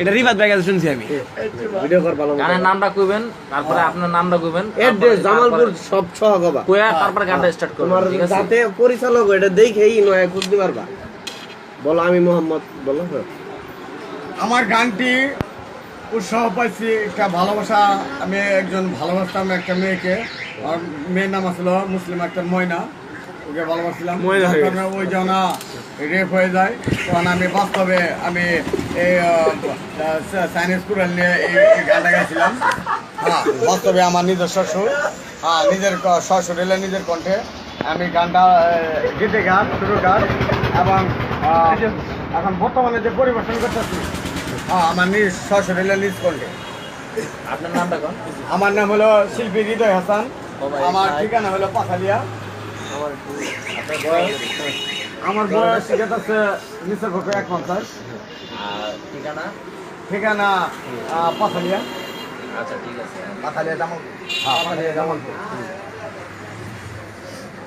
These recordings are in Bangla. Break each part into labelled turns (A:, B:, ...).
A: এটা শুনছি আমি।
B: ভিডিও কর ভালো
C: গানের নামটা কইবেন তারপরে আপনার নামটা কইবেন
B: এড্রেস জামালপুর সব
C: কইয়া তারপরে গানটা স্টার্ট করবেন ঠিক আছে?
B: যাতে পরিচালক এটা দেখেই নয় খুঁজতে পারবা। বলো আমি মোহাম্মদ বলো। হ্যাঁ।
D: আমার গানটি উৎসাহ পাইছি একটা ভালোবাসা। আমি একজন ভালোবাসতাম একটা মেয়েকে। আর মেয়ের নাম আসলো মুসলিম একটা ময়না। ওকে ভালোবাসছিলাম।
A: হয়ে
D: ওই যখন রেপ হয়ে যায় তখন আমি বাস্তবে আমি এই কুরাল গানটা গাইছিলাম। হ্যাঁ বাস্তবে আমার নিজের শ্বশুর। হ্যাঁ নিজের শ্বশুর এলে নিজের কণ্ঠে আমি গানটা গীতে গান শুরু গান এবং এখন বর্তমানে যে পরিবেশন করতেছি হ্যাঁ আমার নিজ শ্বশুর এলে নিজ কণ্ঠে।
C: আপনার নামটা কোন?
D: আমার নাম হলো শিল্পী হৃদয় হাসান। আমার ঠিকানা হলো পাখালিয়া
C: আপনার বয়স?
D: আমার বয়স ঠিক আছে নিচের পক্ষে এক পঞ্চাশ
C: ঠিকানা?
D: ঠিকানা আহ, পাখালিয়া
C: আচ্ছা ঠিক আছে।
D: পাখালিয়া জামাল হ্যাঁ পাখালিয়া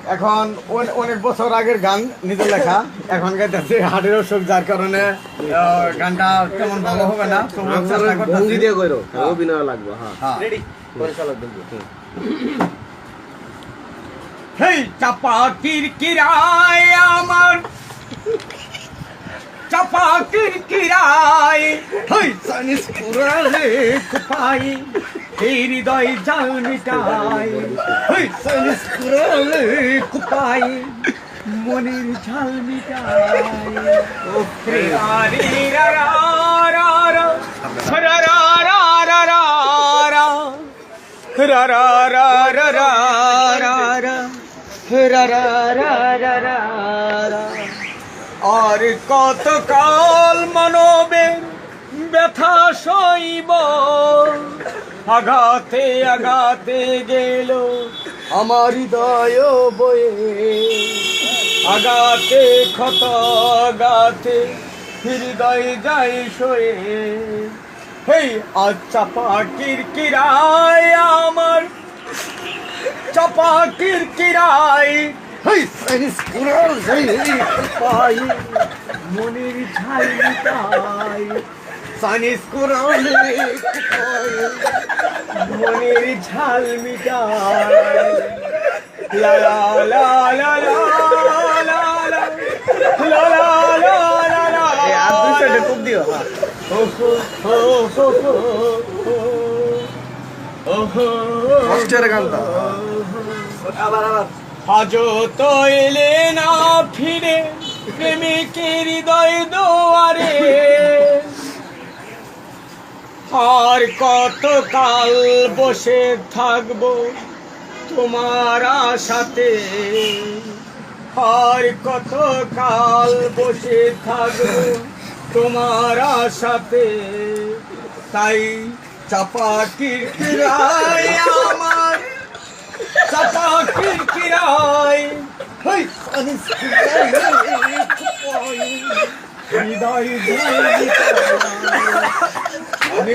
D: এখন অনে- অনেক বছর আগের গান নিজের লেখা। এখন গাইতেছি হাটের অসুখ যার কারণে আহ, গানটা তেমন ভালো হবে না। চেষ্টা করতেছি।
B: দিয়ে কইরো অভিনয় লাগবে হ্যাঁ।
D: হ্যাঁ।
C: পরিচালক দেখব
D: হেই চাপা কিরকিরায় আমার। চাপা কিরকিরায় হেই সানিস কুরালে কুপাই হৃদয় জাল হেই সানিস কুরালে কুপাই। মনের ঝাল মিটাই ও প্রিয়ারি রা রা রা রা রা রা রা রা রা রা রা রা রা রা আর কত কাল মানবে ব্যথা সইব? আঘাতে আঘাতে গেল আমার হৃদয় বয়ে। আগাতে ক্ষত আগাতে হৃদয় যাই সয়ে। হেই, আজ চাপা কিরকিরায় আমার চাপা কিরকিরায় হেই সাইনিস কুরাল যাই পাই মনের ঝাই মিটাই সাইনিস মনের ঝাল মিটাই লা লা লা লা লা লা লা লা লা লা লা লা
B: আর দুই সাইডে খুব দিও হ্যাঁ কষ্টের গানটা। আবার আবার।
D: আজও তো এলে না ফিরে প্রেমিকের হৃদয় দোয়ারে। আর কত কাল বসে থাকব তোমার আশাতে? আর কত কাল বসে থাকব তোমার আশাতে? তাই চাপাটির কিরায় আমার চাপাটির কিরায় হই হৃদয় মনে